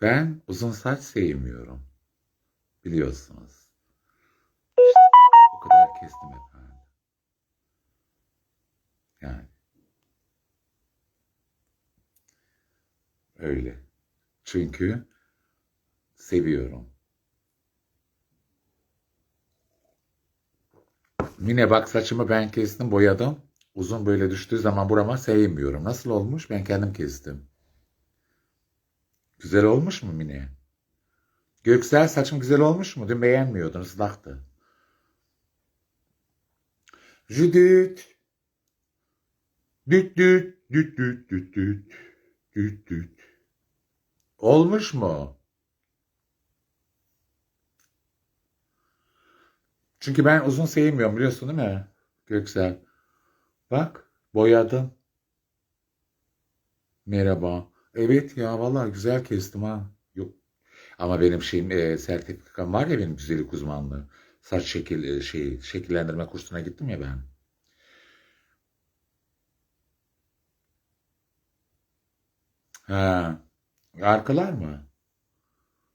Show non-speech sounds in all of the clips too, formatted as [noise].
Ben uzun saç sevmiyorum. Biliyorsunuz. İşte o kadar kestim efendim. Yani. Öyle. Çünkü seviyorum. Mine bak saçımı ben kestim, boyadım. Uzun böyle düştüğü zaman burama sevmiyorum. Nasıl olmuş? Ben kendim kestim. Güzel olmuş mu Mine? Göksel saçım güzel olmuş mu? Dün beğenmiyordun, ıslaktı. Judith. Düt düt düt düt düt düt düt düt. Olmuş mu? Çünkü ben uzun sevmiyorum biliyorsun değil mi Göksel? Bak boyadım. Merhaba. Evet ya vallahi güzel kestim ha. Yok. Ama benim şeyim e, sertifikam var ya benim güzellik uzmanlığı. Saç şekil e, şey şekillendirme kursuna gittim ya ben. Ha. Arkalar mı?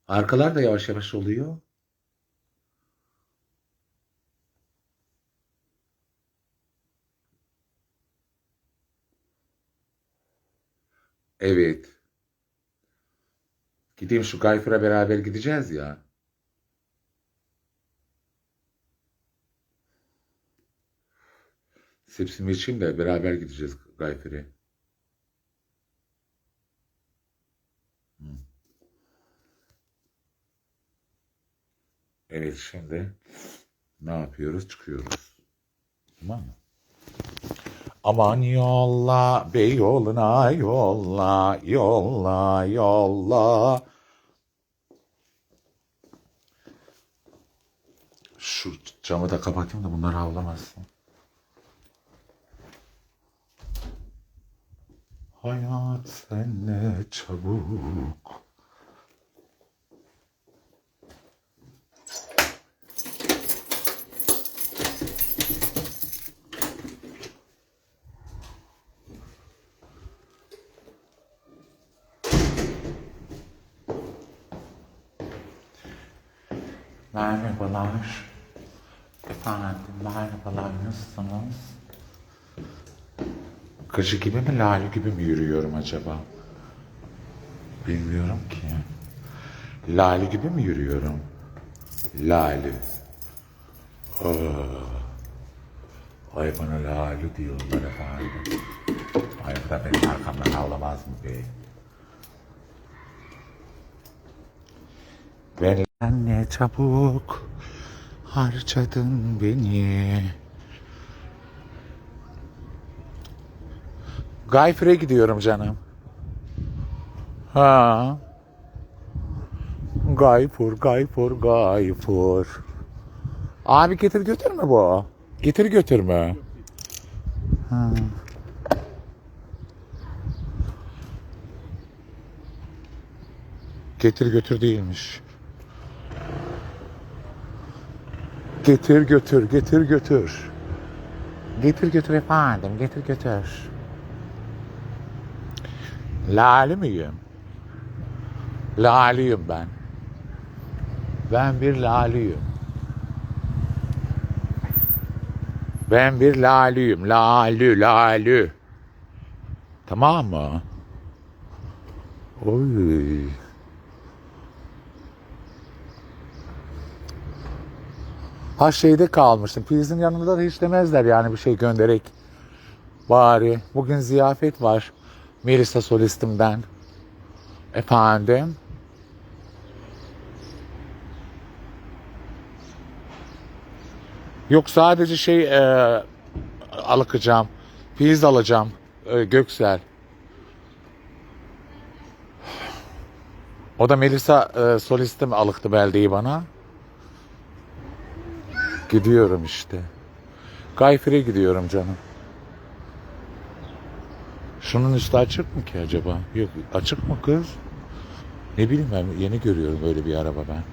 Arkalar da yavaş yavaş oluyor. Evet. Gideyim şu Gayfır'a beraber gideceğiz ya. Sepsimi içeyim de beraber gideceğiz Gayfır'a. Evet şimdi ne yapıyoruz? Çıkıyoruz. Tamam mı? Aman yolla Beyoğlu'na yolla yolla yolla. Şu camı da kapatayım da bunlar havlamasın. Hayat senle çabuk. Merhabalar. Efendim merhabalar nasılsınız? Gıcı gibi mi lale gibi mi yürüyorum acaba? Bilmiyorum ki. Lale gibi mi yürüyorum? Lale. Aa. Ay bana lale diyorlar efendim. Ay bu da benim arkamdan ağlamaz mı be? Ben ne çabuk harcadın beni. Gayfır'a gidiyorum canım. Ha. Gayfur, Gayfur, Gayfur. Abi getir götür mü bu? Getir götürme. Ha. Getir götür değilmiş. Getir götür, getir götür. Getir götür efendim, getir götür. Lale miyim? Laliyim ben. Ben bir laliyim. Ben bir laliyim. Lalü, lalü. Tamam mı? Oy. Ha şeyde kalmıştım. Filiz'in yanında da hiç demezler yani bir şey göndererek. Bari. Bugün ziyafet var. Melisa solistimden. Efendim. Yok sadece şey e, alıkacağım. Filiz alacağım. E, Göksel. O da Melisa e, solistim alıktı beldeyi bana. Gidiyorum işte. Gayfir'e gidiyorum canım. Şunun üstü açık mı ki acaba? Yok açık mı kız? Ne bileyim ben yeni görüyorum böyle bir araba ben.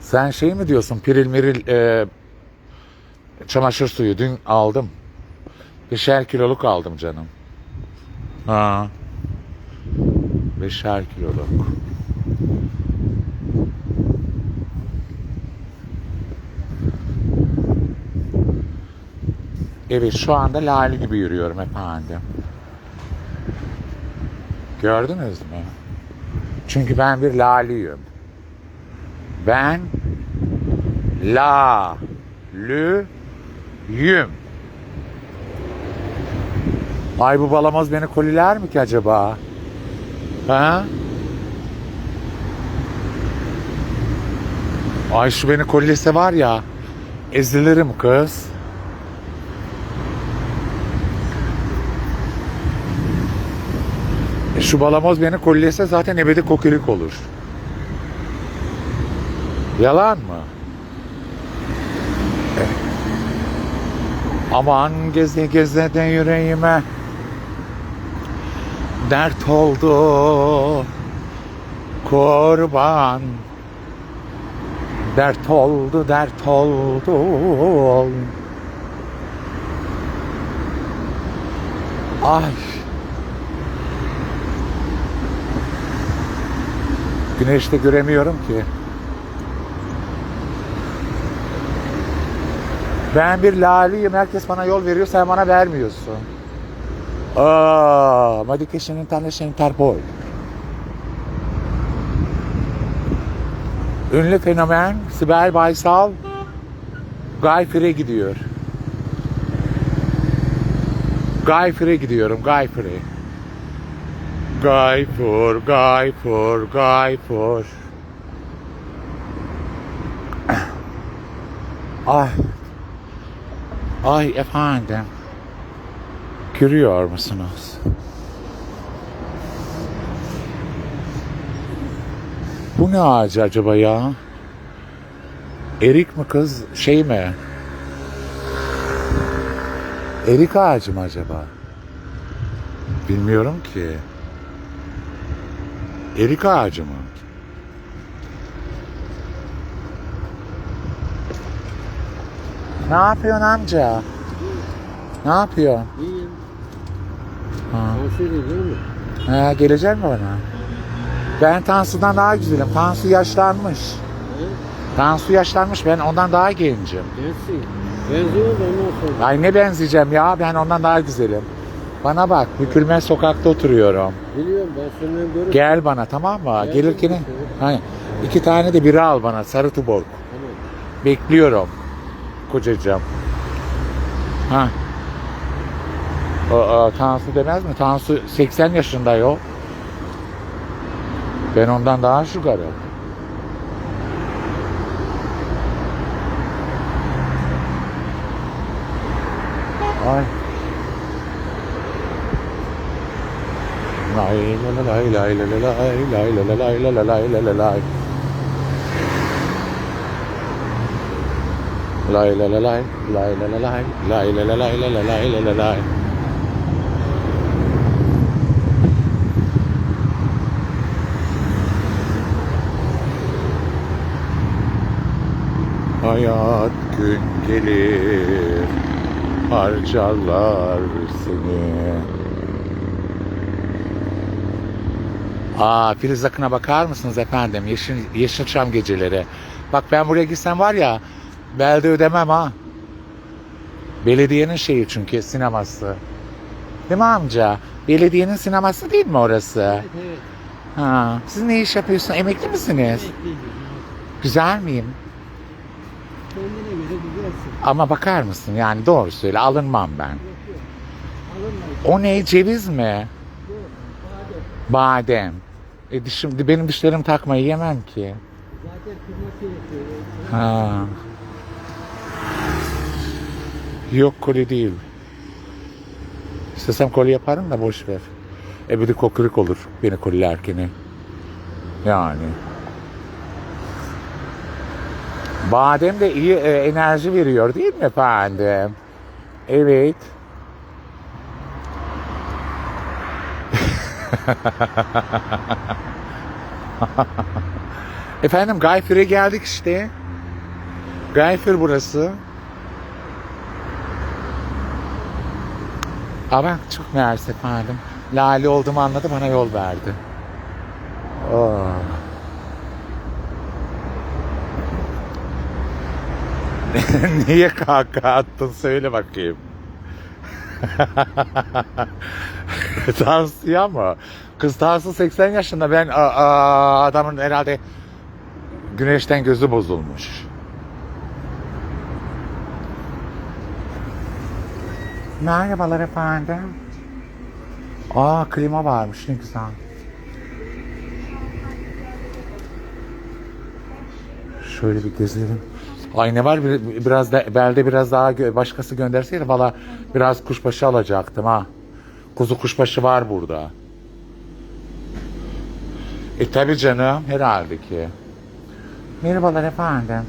Sen şey mi diyorsun piril miril e, çamaşır suyu dün aldım. Beşer kiloluk aldım canım. Ha. Beşer kiloluk. Evet şu anda lale gibi yürüyorum efendim. Gördünüz mü? Çünkü ben bir laliyim. Ben la lü yüm. Ay bu balamoz beni koliler mi ki acaba? Ha? Ay şu beni kollese var ya ezilirim kız. Şu balamoz beni kollese zaten ebedi kokilik olur. Yalan mı? E. Aman geze geze de yüreğime dert oldu kurban dert oldu dert oldu ay güneşte göremiyorum ki ben bir laliyim herkes bana yol veriyor sen bana vermiyorsun Aa, Medication International Interpol. Ünlü fenomen Sibel Baysal Guy Fire gidiyor. Guy Fire gidiyorum. Guy For, Guy for. Ay. Ay efendim. Görüyor musunuz? Bu ne ağacı acaba ya? Erik mi kız şey mi? Erik ağacı mı acaba? Bilmiyorum ki. Erik ağacı mı? Ne yapıyorsun amca? Ne yapıyorsun? İyiyim. Ha. Mu? Ha, gelecek mi bana? Ben Tansu'dan daha güzelim. Tansu yaşlanmış. He? Tansu yaşlanmış. Ben ondan daha gencim. Gençsin. Benziyor da ondan sonra. Ay ne benzeyeceğim ya? Ben ondan daha güzelim. Bana bak. Bükülmez sokakta oturuyorum. Biliyorum ben senden görüp. Gel bana tamam mı? Gel Gelirken hani iki tane de bira al bana. Sarı tuborg. Tamam. Bekliyorum. Kocacığım. Ha. Aa, Tansu demez mi? Tansu 80 yaşında yok. Ben ondan daha şugarım. Ay. Hayat gün gelir harcarlar seni. Aa Filiz Akın'a bakar mısınız efendim? Yeşil, Yeşilçam geceleri. Bak ben buraya gitsem var ya belde ödemem ha. Belediyenin şeyi çünkü sineması. Değil mi amca? Belediyenin sineması değil mi orası? Evet evet. Ha. Siz ne iş yapıyorsunuz? Emekli misiniz? Bekleyeceğim. Güzel miyim? Kendine göre güzelsin. Ama bakar mısın? Yani doğru söyle. Alınmam ben. Yok yok. Alınma. O ne? Ceviz mi? Yok. Badem. Badem. E dişim, benim dişlerim takmayı yemem ki. Zaten kırmak gerekiyor. Ha. Yok koli değil. İstesem koli yaparım da boş ver. E bir de kokurik olur beni kolilerken. Yani. Badem de iyi e, enerji veriyor değil mi efendim? Evet. [laughs] Efendim Gayfir'e geldik işte. Gayfir burası. Bak çok mersi efendim. Lale olduğumu anladı bana yol verdi. Oh. [laughs] Niye kahkaha attın söyle bakayım. [laughs] Tansu ya mı? Kız Tansu 80 yaşında ben aa, aa, adamın herhalde güneşten gözü bozulmuş. Merhabalar efendim. Aa klima varmış ne güzel. Şöyle bir gezelim. Ay ne var bir- biraz da belde biraz daha başkası gönderseydi valla biraz kuşbaşı alacaktım ha. Kuzu kuşbaşı var burada. E tabi canım herhalde ki. Merhabalar efendim.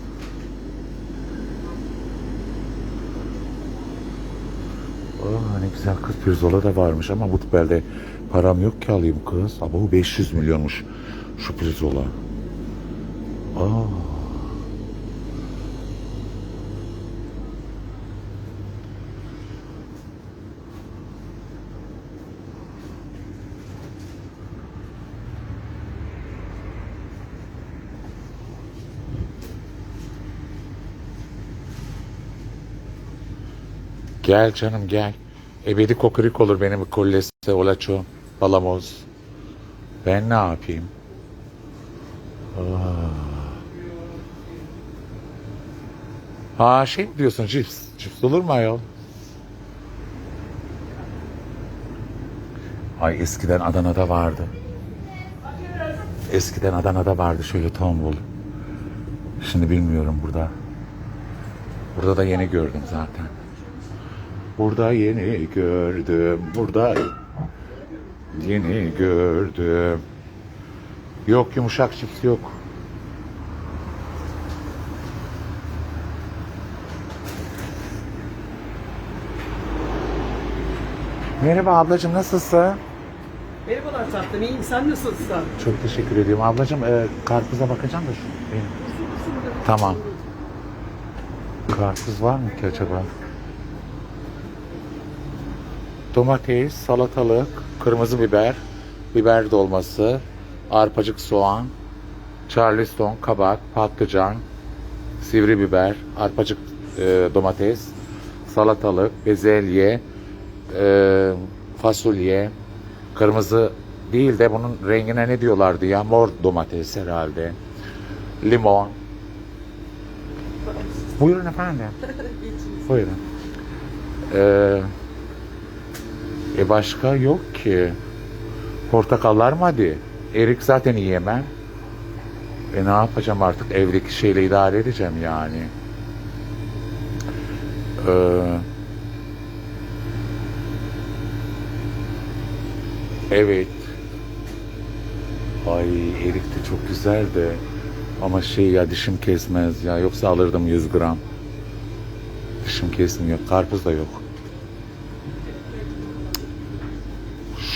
Aa, ne güzel kız pirzola da varmış ama bu belde param yok ki alayım kız. Ama bu 500 milyonmuş şu pirzola. Aa. Gel canım gel. Ebedi kokorik olur benim kollesi olaço balamoz. Ben ne yapayım? Aa. Ha şey mi diyorsun cips. Cips olur mu ayol? Ay eskiden Adana'da vardı. Eskiden Adana'da vardı şöyle tombul. Şimdi bilmiyorum burada. Burada da yeni gördüm zaten. Burada yeni gördüm. Burada yeni gördüm. Yok yumuşak cips yok. Merhaba ablacığım nasılsın? Merhabalar tatlım, iyiyim. Sen nasılsın? Çok teşekkür ediyorum. Ablacığım e, karpuza bakacağım da şu. benim. Tamam. Karpuz var mı ki acaba? Domates, salatalık, kırmızı biber, biber dolması, arpacık soğan, charleston, kabak, patlıcan, sivri biber, arpacık e, domates, salatalık, bezelye, e, fasulye, kırmızı değil de bunun rengine ne diyorlardı ya? Mor domates herhalde. Limon. Buyurun efendim. [laughs] Buyurun. Ee, e başka yok ki. Portakallar mı hadi? Erik zaten yiyemem. E ne yapacağım artık evdeki şeyle idare edeceğim yani. Ee, evet. Ay erik de çok güzel de. Ama şey ya dişim kesmez ya. Yoksa alırdım 100 gram. Dişim kesmiyor. Karpuz da yok.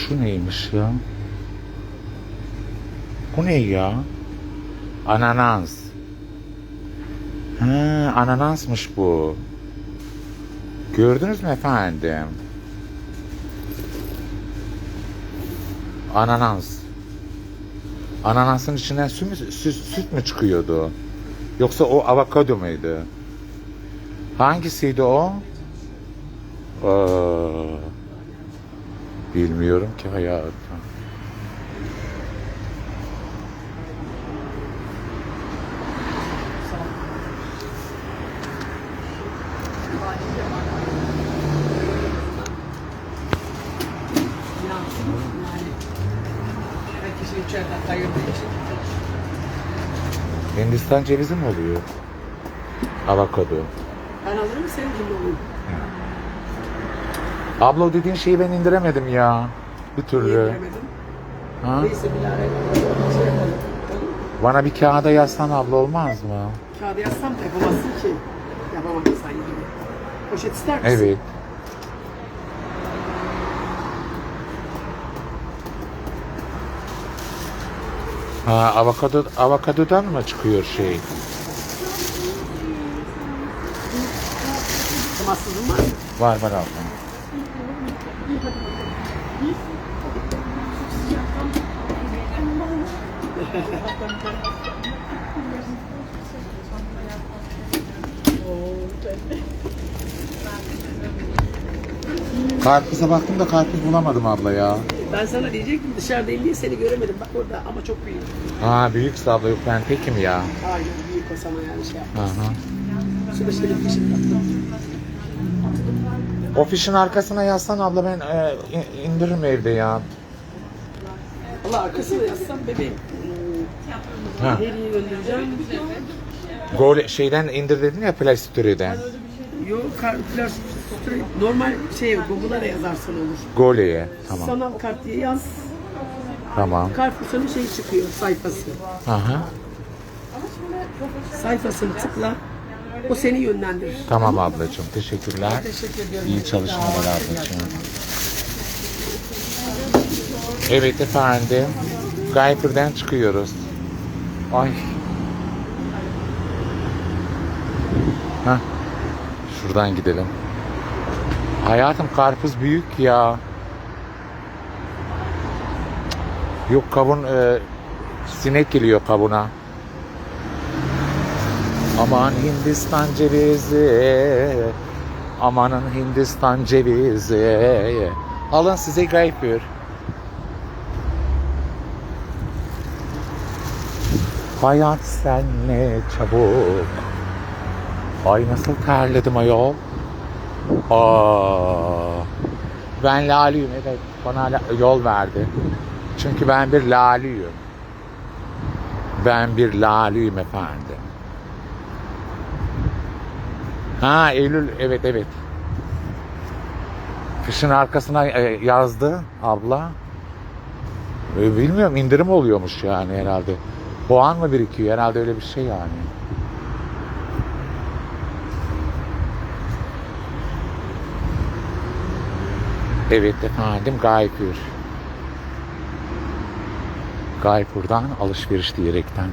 Şu neymiş ya? Bu ne ya? Ananas. Ha, ananasmış bu. Gördünüz mü efendim? Ananas. Ananasın içinden süt mü, süt, süt mü çıkıyordu? Yoksa o avokado muydu? Hangisiydi o? Aa, bilmiyorum ki hayatım. Hindistan cevizi mi oluyor? Avokado. Ben alırım, gibi olayım. Abla o dediğin şeyi ben indiremedim ya. Bir türlü. Ha? Neyse şey yapalım. Mu? Bana bir kağıda yazsan abla olmaz mı? Kağıda yazsam da yapamazsın ki. Yapamadın sen gibi. Poşet ister misin? Evet. Ha, avokado, avokadodan mı çıkıyor şey? Temassızın var mı? Var var abla. [laughs] Karpuza baktım da karpuz bulamadım abla ya. Ben sana diyecektim dışarıdayım diye seni göremedim. Bak orada ama çok büyük. Ha büyükse abla yok ben tekim ya. Hayır büyük o sana yani şey yapmaz. Aha. Şurada şöyle bir şey yaptım. O fişin arkasına yazsan abla ben e, in- indiririm evde ya. Allah arkasına yazsam bebeğim. Ha. Nereye göndereceğim? Gol şeyden indir dedin ya Play Store'den. Yok kar, flash, normal şey Google'a yazarsın olur. Gole'ye. Tamam. Sanal kart diye yaz. Tamam. Carrefour'un şey çıkıyor sayfası. Aha. Sayfasını tıkla. O seni yönlendirir. Tamam ablacığım. Teşekkürler. Teşekkür ediyorum. İyi çalışmalar ablacığım. Evet efendim. Gayfır'dan çıkıyoruz. Ay. Hah. Şuradan gidelim. Hayatım karpuz büyük ya. Yok kavun e, sinek geliyor kavuna. Aman Hindistan cevizi. Amanın Hindistan cevizi. Alın size greyfurt. Hayat senle çabuk. Ay nasıl terledim ayol. Aa, ben laliyim evet. Bana yol verdi. Çünkü ben bir laliyim. Ben bir laliyim efendim. Ha Eylül evet evet. Kışın arkasına e, yazdı abla. E, Bilmiyorum indirim oluyormuş yani herhalde. Puan mı birikiyor herhalde öyle bir şey yani. Evet efendim Gaypur. Gaypur'dan alışveriş diyerekten.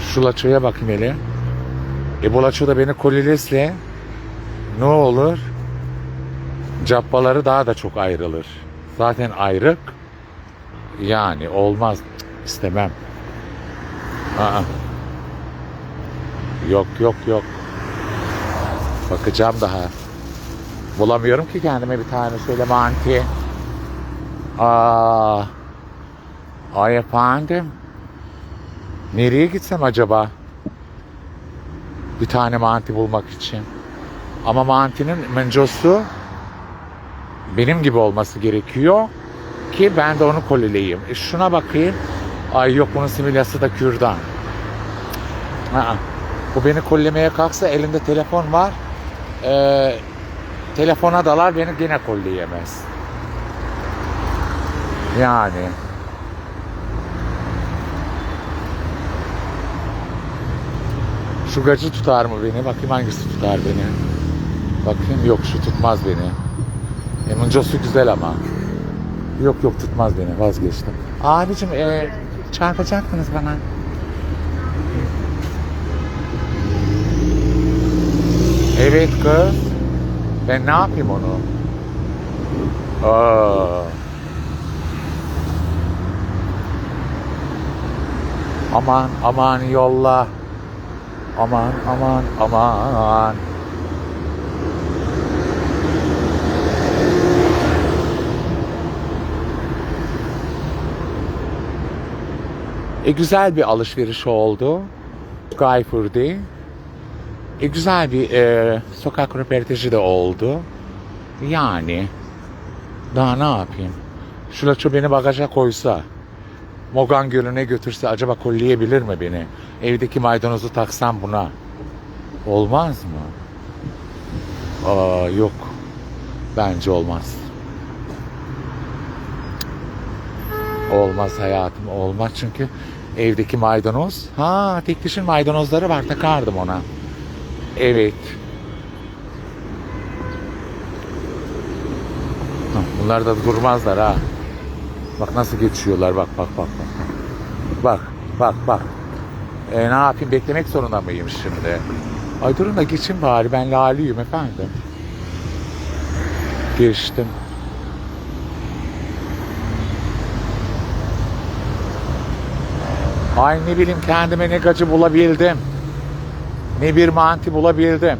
Şu laçoya bakayım hele. E bu laço da beni kolilesle ne olur? Cabbaları daha da çok ayrılır. Zaten ayrık. Yani olmaz. İstemem. Aa. Yok yok yok. Bakacağım daha. Bulamıyorum ki kendime bir tane şöyle manti. Aa. Ay efendim. Nereye gitsem acaba? Bir tane manti bulmak için. Ama mantinin mencosu benim gibi olması gerekiyor ki ben de onu kolileyim. E şuna bakayım. Ay yok bunun similyası da kürdan. Aa, bu beni kollemeye kalksa elinde telefon var. Ee, telefona dalar beni gene kolleyemez. Yani. Şu gacı tutar mı beni? Bakayım hangisi tutar beni. Bakayım yok şu tutmaz beni. Emuncosu güzel ama. Yok yok tutmaz beni vazgeçtim. Abicim e, çarpacaktınız bana. Evet kız. Ben ne yapayım onu? Aa. Aman aman yolla. Aman aman aman. E güzel bir alışveriş oldu. Gayfur'di. E güzel bir e, sokak röportajı da oldu. Yani daha ne yapayım? Şu laço beni bagaja koysa, Mogan Gölü'ne götürse acaba kolleyebilir mi beni? Evdeki maydanozu taksam buna. Olmaz mı? Aa, yok. Bence olmaz. Olmaz hayatım olmaz çünkü evdeki maydanoz ha tek dişin maydanozları var takardım ona. Evet. Bunlar da durmazlar ha. Bak nasıl geçiyorlar bak bak bak bak. Bak bak bak. E, ne yapayım beklemek zorunda mıyım şimdi? Ay durun da geçin bari ben laliyim efendim. Geçtim. Ay ne bileyim kendime ne gacı bulabildim. Ne bir manti bulabildim.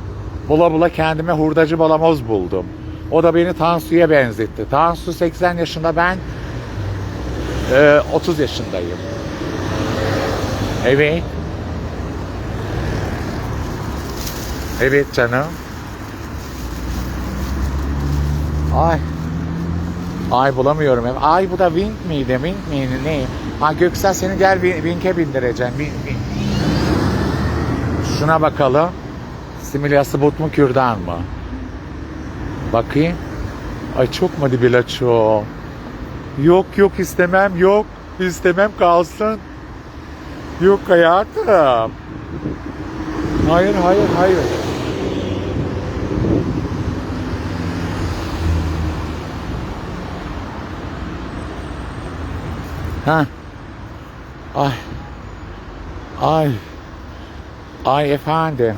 Bula bula kendime hurdacı balamoz buldum. O da beni Tansu'ya benzetti. Tansu 80 yaşında ben e, 30 yaşındayım. Evet. Evet canım. Ay. Ay bulamıyorum. Ay bu da Wink miydi? Wink miydi? Ne? Ha Göksel seni gel Wink'e bindireceğim. Wink, Wink. Şuna bakalım. Similyası but mu kürdan mı? Bakayım. Ay çok mu dibilaço? Yok yok istemem yok. İstemem kalsın. Yok hayatım. Hayır hayır hayır. Ha. Ay. Ay. Ay efendim.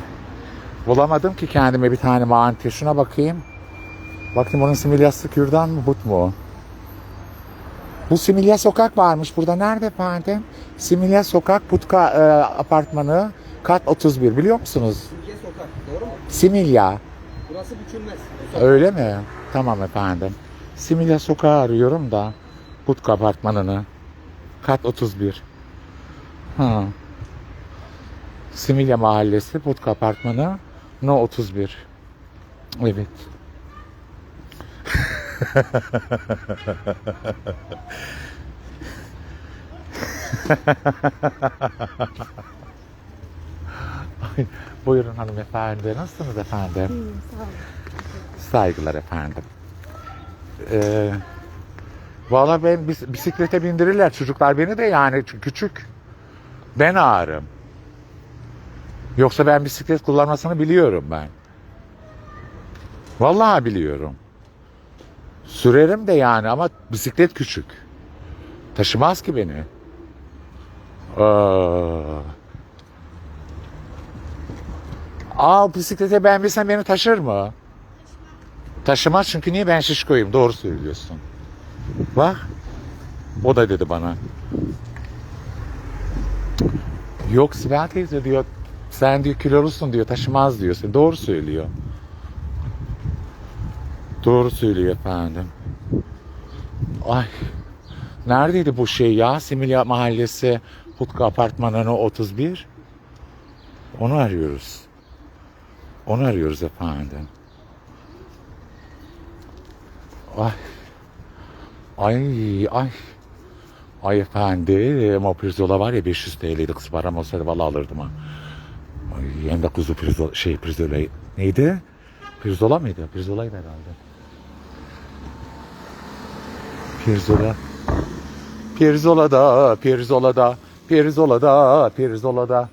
Bulamadım ki kendime bir tane manti. Şuna bakayım. Bakayım onun similyası kürdan mı but mu? Bu Similya Sokak varmış burada. Nerede efendim? Similya Sokak Putka e, apartmanı kat 31 biliyor musunuz? Türkiye sokak. Doğru mu? Similya. Burası bükülmez. Öyle mi? Tamam efendim. Similya Sokağı arıyorum da Putka apartmanını. Kat 31. Ha. Similya Mahallesi Putka apartmanı No 31. Evet. Ay, Buyurun hanımefendi. Nasılsınız efendim? Saygılar efendim. Ee, Valla ben bis- bisiklete bindirirler çocuklar beni de yani çünkü küçük. Ben ağırım. Yoksa ben bisiklet kullanmasını biliyorum ben. Vallahi biliyorum. Sürerim de yani ama bisiklet küçük. Taşımaz ki beni. Aa. Aa bisiklete ben bilsem beni taşır mı? Taşımaz çünkü niye ben şişkoyum doğru söylüyorsun. Bak. O da dedi bana. Yok Sibel teyze diyor. Sen diyor kilolusun diyor taşımaz diyor. Sen doğru söylüyor. Doğru söylüyor efendim. Ay. Neredeydi bu şey ya? Similya Mahallesi Putka Apartmanı'nı 31. Onu arıyoruz. Onu arıyoruz efendim. Ay. Ay ay. Ay efendim o pirzola var ya 500 TL'ydi kız param olsaydı valla alırdım ha. Ay, hem de kuzu pirzola şey pirzola neydi? Pirzola mıydı? Pirzolaydı herhalde. Pirzola. Pirzolada, pirzolada, pirzolada, pirzolada.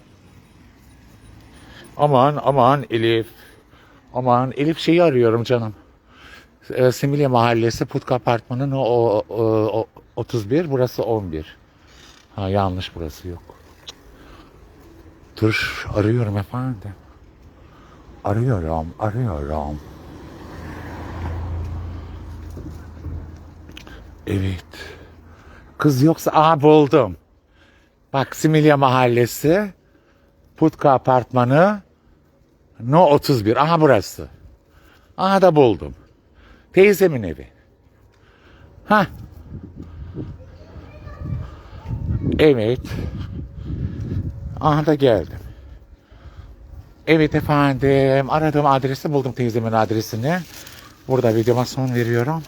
Aman aman Elif. Aman Elif şeyi arıyorum canım. E, Mahallesi Putka Apartmanı'nın o, o- o- 31 burası 11. Ha yanlış burası yok. Dur arıyorum efendim. Arıyorum, arıyorum. Evet. Kız yoksa aha buldum. Bak Similya Mahallesi Putka Apartmanı No 31. Aha burası. Aha da buldum. Teyzemin evi. Ha. Evet. Aha da geldim. Evet efendim. Aradığım adresi buldum teyzemin adresini. Burada videoma son veriyorum.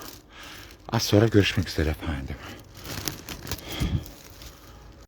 Az sonra görüşmek üzere efendim.